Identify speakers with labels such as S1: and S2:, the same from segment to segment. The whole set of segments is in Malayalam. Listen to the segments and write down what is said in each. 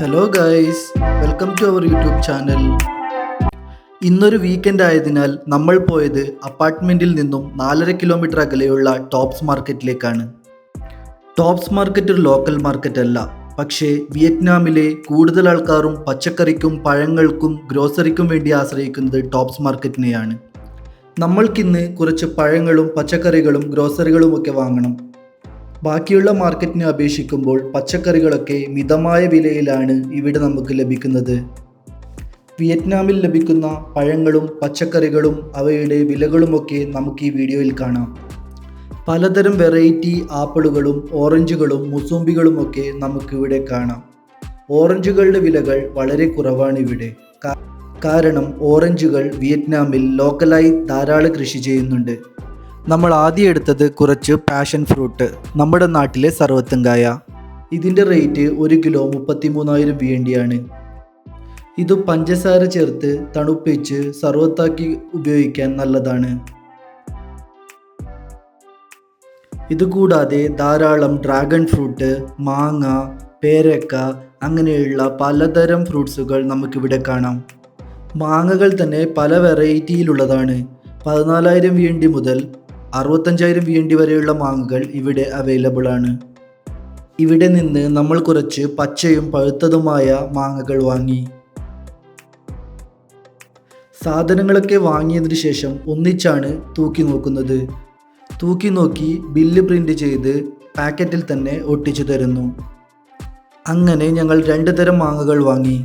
S1: Hello guys welcome to our YouTube channel ഇന്നൊരു വീക്കെൻഡ് ആയതിനാൽ നമ്മൾ പോയത് അപ്പാർട്ട്മെന്റിൽ നിന്നും നാലര കിലോമീറ്റർ അകലെയുള്ള ടോപ്സ് മാർക്കറ്റിലേക്കാണ് ടോപ്സ് മാർക്കറ്റ് ഒരു ലോക്കൽ മാർക്കറ്റ് അല്ല. പക്ഷേ വിയറ്റ്നാമിലെ കൂടുതൽ ആൾക്കാരും പച്ചക്കറിക്കും പഴങ്ങൾക്കും ഗ്രോസറിക്കും വേണ്ടി ആശ്രയിക്കുന്നത് ടോപ്സ് മാർക്കറ്റിനെയാണ് നമ്മൾക്കിന്ന് കുറച്ച് പഴങ്ങളും പച്ചക്കറികളും ഗ്രോസറികളും ഒക്കെ വാങ്ങണം. ബാക്കിയുള്ള മാർക്കറ്റിനെ അപേക്ഷിക്കുമ്പോൾ പച്ചക്കറികളൊക്കെ മിതമായ വിലയിലാണ് ഇവിടെ നമുക്ക് ലഭിക്കുന്നത്. വിയറ്റ്നാമിൽ ലഭിക്കുന്ന പഴങ്ങളും പച്ചക്കറികളും അവയുടെ വിലകളുമൊക്കെ നമുക്ക് ഈ വീഡിയോയിൽ കാണാം. പലതരം വെറൈറ്റി ആപ്പിളുകളും ഓറഞ്ചുകളും മുസൂമ്പികളുമൊക്കെ നമുക്കിവിടെ കാണാം. ഓറഞ്ചുകളുടെ വിലകൾ വളരെ കുറവാണ് ഇവിടെ. കാരണം ഓറഞ്ചുകൾ വിയറ്റ്നാമിൽ ലോക്കലായി ധാരാളം കൃഷി ചെയ്യുന്നുണ്ട്. നമ്മൾ ആദ്യം എടുത്തത് കുറച്ച് പാഷൻ ഫ്രൂട്ട് നമ്മുടെ നാട്ടിലെ സർവത്തുങ്കായ ഇതിന്റെ റേറ്റ് ഒരു കിലോ മുപ്പത്തി മൂന്നായിരം വി വേണ്ടിയാണ്. ഇത് പഞ്ചസാര ചേർത്ത് തണുപ്പിച്ച് സർവത്താക്കി ഉപയോഗിക്കാൻ നല്ലതാണ്. ഇതുകൂടാതെ ധാരാളം ഡ്രാഗൺ ഫ്രൂട്ട് മാങ്ങ പേരക്ക അങ്ങനെയുള്ള പലതരം ഫ്രൂട്ട്സുകൾ നമുക്കിവിടെ കാണാം. മാങ്ങകൾ തന്നെ പല വെറൈറ്റിയിലുള്ളതാണ് പതിനാലായിരം വി എൻ ഡി മുതൽ അറുപത്തഞ്ചായിരം വി എൻ ഡി വരെയുള്ള മാങ്ങകൾ ഇവിടെ അവൈലബിൾ ആണ്. ഇവിടെ നിന്ന് നമ്മൾ കുറച്ച് പച്ചയും പഴുത്തതുമായ മാങ്ങകൾ വാങ്ങി. സാധനങ്ങളൊക്കെ വാങ്ങിയതിന് ശേഷം ഒന്നിച്ചാണ് തൂക്കി നോക്കുന്നത്. തൂക്കി നോക്കി ബില്ല് പ്രിന്റ് ചെയ്ത് പാക്കറ്റിൽ തന്നെ ഒട്ടിച്ചു തരുന്നു. അങ്ങനെ ഞങ്ങൾ രണ്ട് തരം മാങ്ങകൾ വാങ്ങി.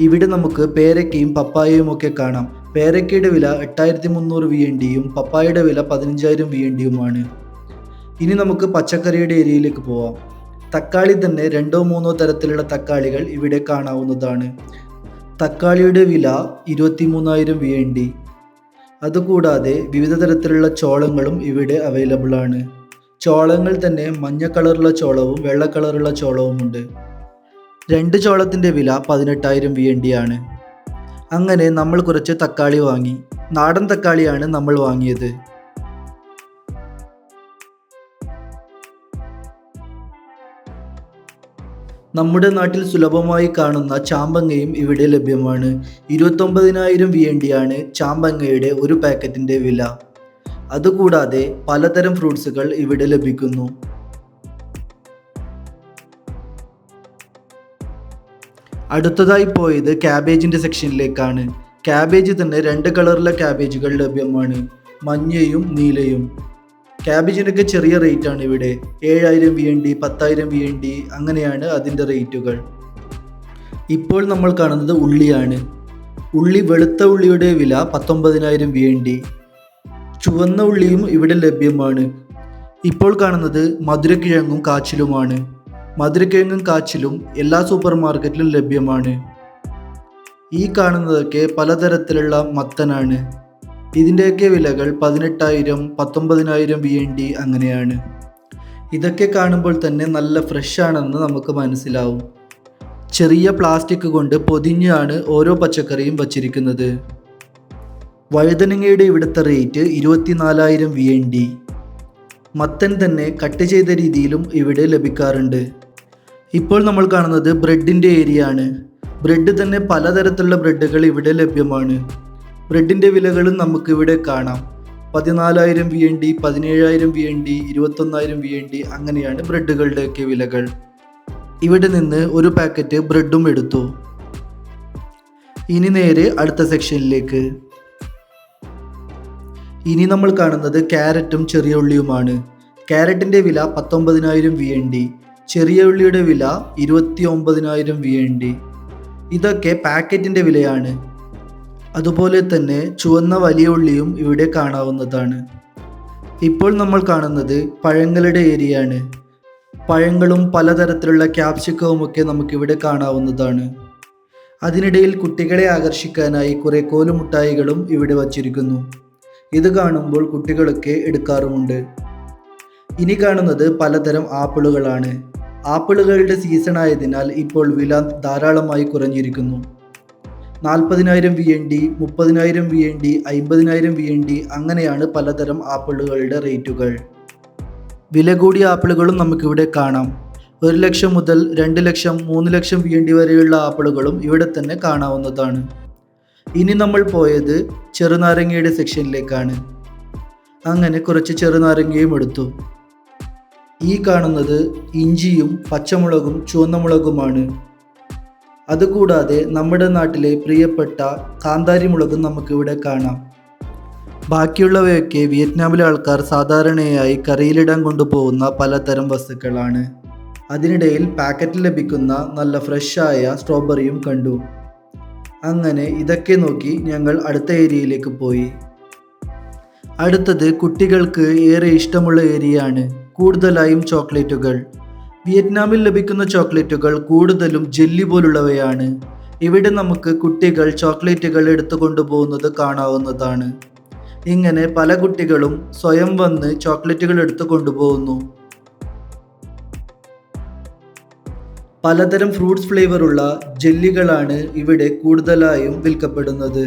S1: ഇവിടെ നമുക്ക് പേരക്കയും പപ്പായയും ഒക്കെ കാണാം. പേരക്കയുടെ വില എട്ടായിരത്തി മുന്നൂറ് വി എൻ ഡിയും പപ്പായയുടെ വില പതിനഞ്ചായിരം വി എൻ ഡിയുമാണ് ഇനി നമുക്ക് പച്ചക്കറിയുടെ ഏരിയയിലേക്ക് പോവാം. തക്കാളി തന്നെ രണ്ടോ മൂന്നോ തരത്തിലുള്ള തക്കാളികൾ ഇവിടെ കാണാവുന്നതാണ്. തക്കാളിയുടെ വില ഇരുപത്തി മൂന്നായിരം വി എൻ ഡി അതുകൂടാതെ വിവിധ തരത്തിലുള്ള ചോളങ്ങളും ഇവിടെ അവൈലബിൾ ആണ്. ചോളങ്ങൾ തന്നെ മഞ്ഞ കളറുള്ള ചോളവും വെള്ള കളറുള്ള ചോളവുമുണ്ട്. രണ്ട് ചോളത്തിന്റെ വില പതിനെട്ടായിരം വി എൻ ഡി ആണ്. അങ്ങനെ നമ്മൾ കുറച്ച് തക്കാളി വാങ്ങി. നാടൻ തക്കാളിയാണ് നമ്മൾ വാങ്ങിയത്. നമ്മുടെ നാട്ടിൽ സുലഭമായി കാണുന്ന ചാമ്പങ്ങയും ഇവിടെ ലഭ്യമാണ്. ഇരുപത്തൊമ്പതിനായിരം വി എൻ ആണ് ചാമ്പങ്ങയുടെ ഒരു പാക്കറ്റിന്റെ വില. അതുകൂടാതെ പലതരം ഫ്രൂട്ട്സുകൾ ഇവിടെ ലഭിക്കുന്നു. അടുത്തതായി പോയത് ക്യാബേജിന്റെ സെക്ഷനിലേക്കാണ് ക്യാബേജ് തന്നെ രണ്ട് കളറിലെ ക്യാബേജുകൾ ലഭ്യമാണ്. മഞ്ഞയും നീലയും. ക്യാബേജിനൊക്കെ ചെറിയ റേറ്റ് ആണ് ഇവിടെ. ഏഴായിരം വി എൻ ഡി പത്തായിരം വി എൻ ഡി അങ്ങനെയാണ് അതിന്റെ റേറ്റുകൾ ഇപ്പോൾ നമ്മൾ കാണുന്നത് ഉള്ളിയാണ്. ഉള്ളി വെളുത്ത ഉള്ളിയുടെ വില പത്തൊമ്പതിനായിരം വി എൻ ഡി ചുവന്ന ഉള്ളിയും ഇവിടെ ലഭ്യമാണ്. ഇപ്പോൾ കാണുന്നത് മധുരക്കിഴങ്ങും കാച്ചിലുമാണ്. മധുരക്കിഴങ്ങും കാച്ചിലും എല്ലാ സൂപ്പർ മാർക്കറ്റിലും ലഭ്യമാണ്. ഈ കാണുന്നതൊക്കെ പലതരത്തിലുള്ള മത്തനാണ്. ഇതിന്റെയൊക്കെ വിലകൾ പതിനെട്ടായിരം പത്തൊമ്പതിനായിരം വി എൻ ഡി അങ്ങനെയാണ്. ഇതൊക്കെ കാണുമ്പോൾ തന്നെ നല്ല ഫ്രഷ് ആണെന്ന് നമുക്ക് മനസ്സിലാവും. ചെറിയ പ്ലാസ്റ്റിക് കൊണ്ട് പൊതിഞ്ഞാണ് ഓരോ പച്ചക്കറിയും വച്ചിരിക്കുന്നത്. വഴുതനങ്ങയുടെ ഇവിടുത്തെ റേറ്റ് ഇരുപത്തിനാലായിരം വി എൻ ഡി മത്തൻ തന്നെ കട്ട് ചെയ്ത രീതിയിലും ഇവിടെ ലഭിക്കാറുണ്ട്. ഇപ്പോൾ നമ്മൾ കാണുന്നത് ബ്രെഡിന്റെ ഏരിയ ആണ് ബ്രെഡ് തന്നെ പലതരത്തിലുള്ള ബ്രെഡുകൾ ഇവിടെ ലഭ്യമാണ്. ബ്രെഡിന്റെ വിലകളും നമുക്കിവിടെ കാണാം. പതിനാലായിരം വി എൻ ഡി പതിനേഴായിരം വി എൻ ഡി ഇരുപത്തൊന്നായിരം വി എൻ ഡി അങ്ങനെയാണ് ബ്രെഡുകളുടെയൊക്കെ വിലകൾ. ഇവിടെ നിന്ന് ഒരു പാക്കറ്റ് ബ്രെഡും എടുത്തു. ഇനി നേരെ അടുത്ത സെക്ഷനിലേക്ക്. ഇനി നമ്മൾ കാണുന്നത് ക്യാരറ്റും ചെറിയ ഉള്ളിയുമാണ്. ക്യാരറ്റിന്റെ വില പത്തൊമ്പതിനായിരം വി എൻ ഡി ചെറിയ ഉള്ളിയുടെ വില ഇരുപത്തി ഒമ്പതിനായിരം വി എൻ ഡി ഇതൊക്കെ പാക്കറ്റിന്റെ വിലയാണ്. അതുപോലെ തന്നെ ചുവന്ന വലിയ ഉള്ളിയും ഇവിടെ കാണാവുന്നതാണ്. ഇപ്പോൾ നമ്മൾ കാണുന്നത് പഴങ്ങളുടെ ഏരിയയാണ്. പഴങ്ങളും പലതരത്തിലുള്ള ക്യാപ്സിക്കവും ഒക്കെ നമുക്കിവിടെ കാണാവുന്നതാണ്. അതിനിടയിൽ കുട്ടികളെ ആകർഷിക്കാനായി കുറേ കോലുമുട്ടായികളും ഇവിടെ വച്ചിരിക്കുന്നു. ഇത് കാണുമ്പോൾ കുട്ടികളൊക്കെ എടുക്കാറുമുണ്ട്. ഇനി കാണുന്നത് പലതരം ആപ്പിളുകളാണ്. ആപ്പിളുകളുടെ സീസൺ ആയതിനാൽ ഇപ്പോൾ വില ധാരാളമായി കുറഞ്ഞിരിക്കുന്നു. നാൽപ്പതിനായിരം വി എൻ ഡി മുപ്പതിനായിരം വി എൻ ഡി അമ്പതിനായിരം വി എൻ ഡി അങ്ങനെയാണ് പലതരം ആപ്പിളുകളുടെ റേറ്റുകൾ. വില കൂടിയ ആപ്പിളുകളും നമുക്കിവിടെ കാണാം. ഒരു ലക്ഷം മുതൽ രണ്ട് ലക്ഷം മൂന്ന് ലക്ഷം വി എൻ ഡി വരെയുള്ള ആപ്പിളുകളും ഇവിടെ തന്നെ കാണാവുന്നതാണ്. ഇനി നമ്മൾ പോയത് ചെറുനാരങ്ങയുടെ സെക്ഷനിലേക്കാണ് അങ്ങനെ കുറച്ച് ചെറുനാരങ്ങയും എടുത്തു. ഈ കാണുന്നത് ഇഞ്ചിയും പച്ചമുളകും ചുവന്ന മുളകുമാണ് അതുകൂടാതെ നമ്മുടെ നാട്ടിലെ പ്രിയപ്പെട്ട കാന്താരി മുളകും നമുക്കിവിടെ കാണാം. ബാക്കിയുള്ളവയൊക്കെ വിയറ്റ്നാമിലെ ആൾക്കാർ സാധാരണയായി കറിയിലിടാൻ കൊണ്ടുപോകുന്ന പലതരം വസ്തുക്കളാണ്. അതിനിടയിൽ പാക്കറ്റിൽ ലഭിക്കുന്ന നല്ല ഫ്രഷായ സ്ട്രോബെറിയും കണ്ടു. അങ്ങനെ ഇതൊക്കെ നോക്കി ഞങ്ങൾ അടുത്ത ഏരിയയിലേക്ക് പോയി. അടുത്തത് കുട്ടികൾക്ക് ഏറെ ഇഷ്ടമുള്ള ഏരിയയാണ്. കൂടുതലായും ചോക്ലേറ്റുകൾ. വിയറ്റ്നാമിൽ ലഭിക്കുന്ന ചോക്ലേറ്റുകൾ കൂടുതലും ജെല്ലി പോലുള്ളവയാണ്. ഇവിടെ നമുക്ക് കുട്ടികൾ ചോക്ലേറ്റുകൾ എടുത്തു കൊണ്ടുപോകുന്നത് കാണാവുന്നതാണ്. ഇങ്ങനെ പല കുട്ടികളും സ്വയം വന്ന് ചോക്ലേറ്റുകൾ എടുത്തു കൊണ്ടുപോകുന്നു. പലതരം ഫ്രൂട്ട്സ് ഫ്ലേവറുള്ള ജെല്ലികളാണ് ഇവിടെ കൂടുതലായും വിൽക്കപ്പെടുന്നത്.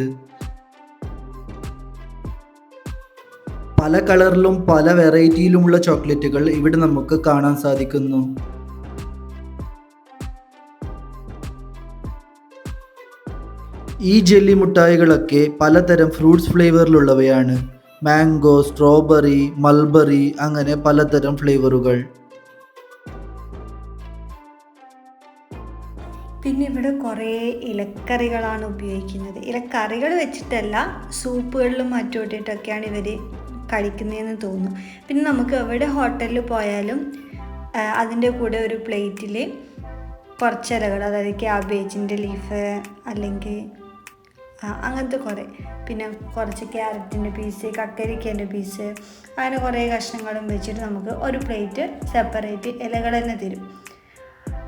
S1: പല കളറിലും പല വെറൈറ്റിയിലുമുള്ള ചോക്ലേറ്റുകൾ ഇവിടെ നമുക്ക് കാണാൻ സാധിക്കുന്നു. ഈ ജെല്ലി മുട്ടായികളൊക്കെ പലതരം ഫ്രൂട്ട്സ് ഫ്ലേവറിലുള്ളവയാണ്. മാംഗോ സ്ട്രോബെറി മൾബറി അങ്ങനെ പലതരം ഫ്ലേവറുകൾ.
S2: പിന്നെ ഇവിടെ കുറേ ഇലക്കറികളാണ് ഉപയോഗിക്കുന്നത്. ഇലക്കറികൾ വെച്ചിട്ടല്ല സൂപ്പുകളിലും മറ്റും ഇട്ടിട്ടൊക്കെയാണ് ഇവർ കഴിക്കുന്നതെന്ന് തോന്നുന്നു പിന്നെ നമുക്ക് എവിടെ ഹോട്ടലിൽ പോയാലും അതിന്റെ കൂടെ ഒരു പ്ലേറ്റിൽ കുറച്ച് ഇലകൾ അതായത് ക്യാബേജിന്റെ ലീഫ് അല്ലെങ്കിൽ അങ്ങനത്തെ കുറേ. പിന്നെ കുറച്ച് ക്യാരറ്റിന്റെ പീസ് കക്കരിക്കേന്റെ പീസ് അങ്ങനെ കുറേ കഷ്ണങ്ങളും വെച്ചിട്ട് നമുക്ക് ഒരു പ്ലേറ്റ് സെപ്പറേറ്റ് ഇലകൾ തന്നെ തരും.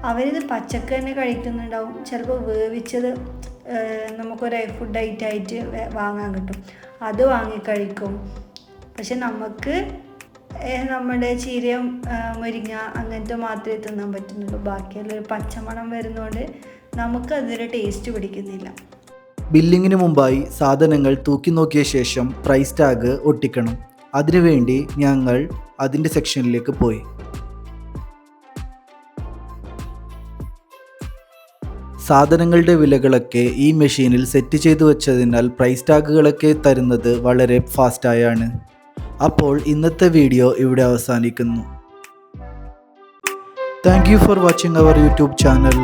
S2: അവരിത് പച്ചക്ക തന്നെ കഴിക്കുന്നുണ്ടാവും. ചിലപ്പോൾ വേവിച്ചത് നമുക്കൊരു ഫുഡ് ഐറ്റം ആയിട്ട് വാങ്ങാൻ കിട്ടും. അത് വാങ്ങി കഴിക്കും. പക്ഷെ നമുക്ക് നമ്മുടെ ഏഹ്, മുരിങ്ങ അങ്ങനത്തെ മാത്രമേ തിന്നാൻ പറ്റുന്നുള്ളൂ. ബാക്കിയുള്ള ഒരു പച്ചമണം വരുന്നതുകൊണ്ട് നമുക്ക് അതിന്റെ ടേസ്റ്റ് പിടിക്കുന്നില്ല.
S1: ബില്ലിങ്ങിന് മുമ്പായി സാധനങ്ങൾ തൂക്കി നോക്കിയ ശേഷം പ്രൈസ് ടാഗ് ഒട്ടിക്കണം. അതിനുവേണ്ടി ഞങ്ങൾ അതിന്റെ സെക്ഷനിലേക്ക് പോയി. സാധനങ്ങളുടെ വിലകളൊക്കെ ഈ മെഷീനിൽ സെറ്റ് ചെയ്തു വെച്ചതിനാൽ പ്രൈസ് ടാഗുകളൊക്കെ തരുന്നത് വളരെ ഫാസ്റ്റായാണ് അപ്പോൾ ഇന്നത്തെ വീഡിയോ ഇവിടെ അവസാനിക്കുന്നു. Thank you for watching our YouTube channel